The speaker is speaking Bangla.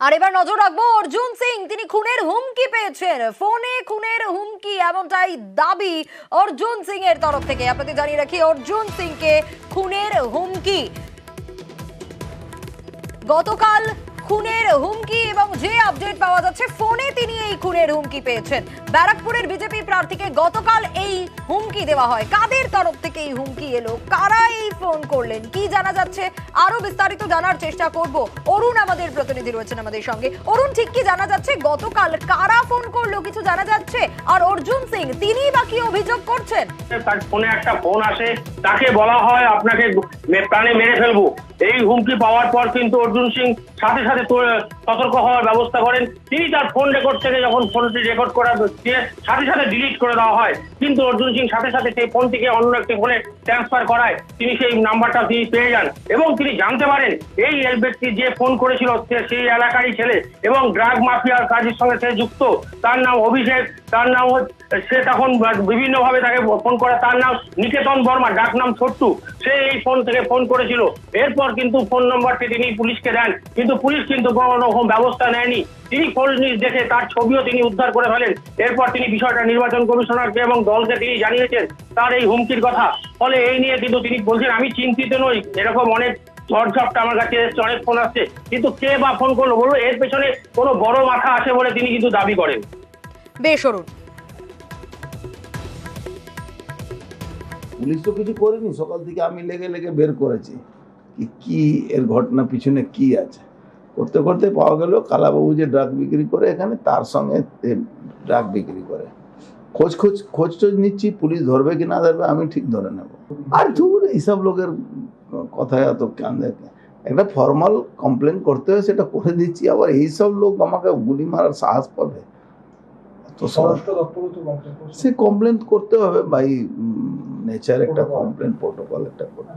আর এবার নজর রাখব অর্জুন সিং, তিনি খুনের হুমকি পেয়েছেন। ফোনে খুনের হুমকি এমনটাই দাবি অর্জুন সিং এর তরফ থেকে। আপনাদের জানিয়ে রাখি, অর্জুন সিং কে খুনের হুমকি। গতকাল খুনের হুমকি এবং যে আপডেট পাওয়া যাচ্ছে, ফোনে তিনি এই খুনের হুমকি পেয়েছেন। ব্যারাকপুরের বিজেপি প্রার্থীকে গতকাল এই হুমকি দেওয়া হয়। কাদের তরফ থেকে এই হুমকি এলো? কারা এই ফোন করলেন? কি জানা যাচ্ছে? আরও বিস্তারিত জানার চেষ্টা করব। অরুণ আমাদের প্রতিনিধি রয়েছেন আমাদের সঙ্গে। অরুণ, ঠিক কি জানা যাচ্ছে? গতকাল কারা ফোন করল? কিছু জানা যাচ্ছে? আর অর্জুন সিং তিনি বা কি অভিযোগ করছেন? তার ফোনে একটা ফোন আসে। তাকে বলা হয়, আপনাকে প্রাণে মেরে ফেলব। এই হুমকি পাওয়ার পর কিন্তু অর্জুন সিং সাথে সাথে সতর্ক হওয়ার ব্যবস্থা করেন। তিনি তার ফোন রেকর্ড থেকে যখন ফোনটি রেকর্ড করা সাথে সাথে ডিলিট করে দেওয়া হয়, কিন্তু অর্জুন সিং সাথে সাথে সেই ফোনটিকে অন্য একটি ফোনে ট্রান্সফার করায়। তিনি সেই নাম্বারটা তিনি পেয়ে যান। এবং তিনি জানতে পারেন, এই ব্যক্তি যে ফোন করেছিল সেই এলাকারই ছেলে এবং ড্রাগ মাফিয়ার কাজের সঙ্গে সে যুক্ত। তার নাম অভিষেক, তার নাম সে তখন বিভিন্ন ভাবে তাকে ফোন করে। তার নাম নিকেতন বর্মা, ডাক নাম ছোট্টু। সে এই ফোন থেকে ফোন করেছিল। এরপর কিন্তু ফোন নম্বরটি তিনি পুলিশকে দেন। কিন্তু পুলিশ কিন্তু কোনো রকম ব্যবস্থা নেয়নি। তিনি ফোন দেখে তার ছবিও তিনি উদ্ধার করে ফেলেন। এরপর তিনি বিষয়টা নির্বাচন কমিশনারকে এবং দলকে তিনি জানিয়েছেন তার এই হুমকির কথা। ফলে এই নিয়ে কিন্তু তিনি বলছেন আমি চিন্তিত নই। এরকম অনেক ঝড়ঝপটা আমার কাছে এসছে অনেক ফোন আসছে। কিন্তু কে বা ফোন করল বলব এর পেছনে কোনো বড় মাথা আছে বলে তিনি কিন্তু দাবি করেন। বেশ অরুণ। পুলিশ তো কিছু করেনি। সকাল থেকে আমি লেগে লেগে বের করেছি। কি এর ঘটনা পিছনে কি আছে? করতে করতে পাওয়া গেল কালাবাবু যে ড্রাগ বিক্রি করে এখানে তার সঙ্গে ড্রাগ বিক্রি করে। খোঁজ খোঁজ খোঁজ টোজ নিচ্ছি পুলিশ ধরবে কি না ধরবে আমি ঠিক ধরে নেব। আর ধুর এইসব লোকের কথায় এত কেন দেখে একটা ফর্মাল কমপ্লেন করতে হয় সেটা করে দিচ্ছি আবার এইসব লোক আমাকে গুলি মারার সাহস পাবে? তো সে কমপ্লেন করতে হবে বাই নেচার একটা কমপ্লেন প্রোটোকল একটা করতে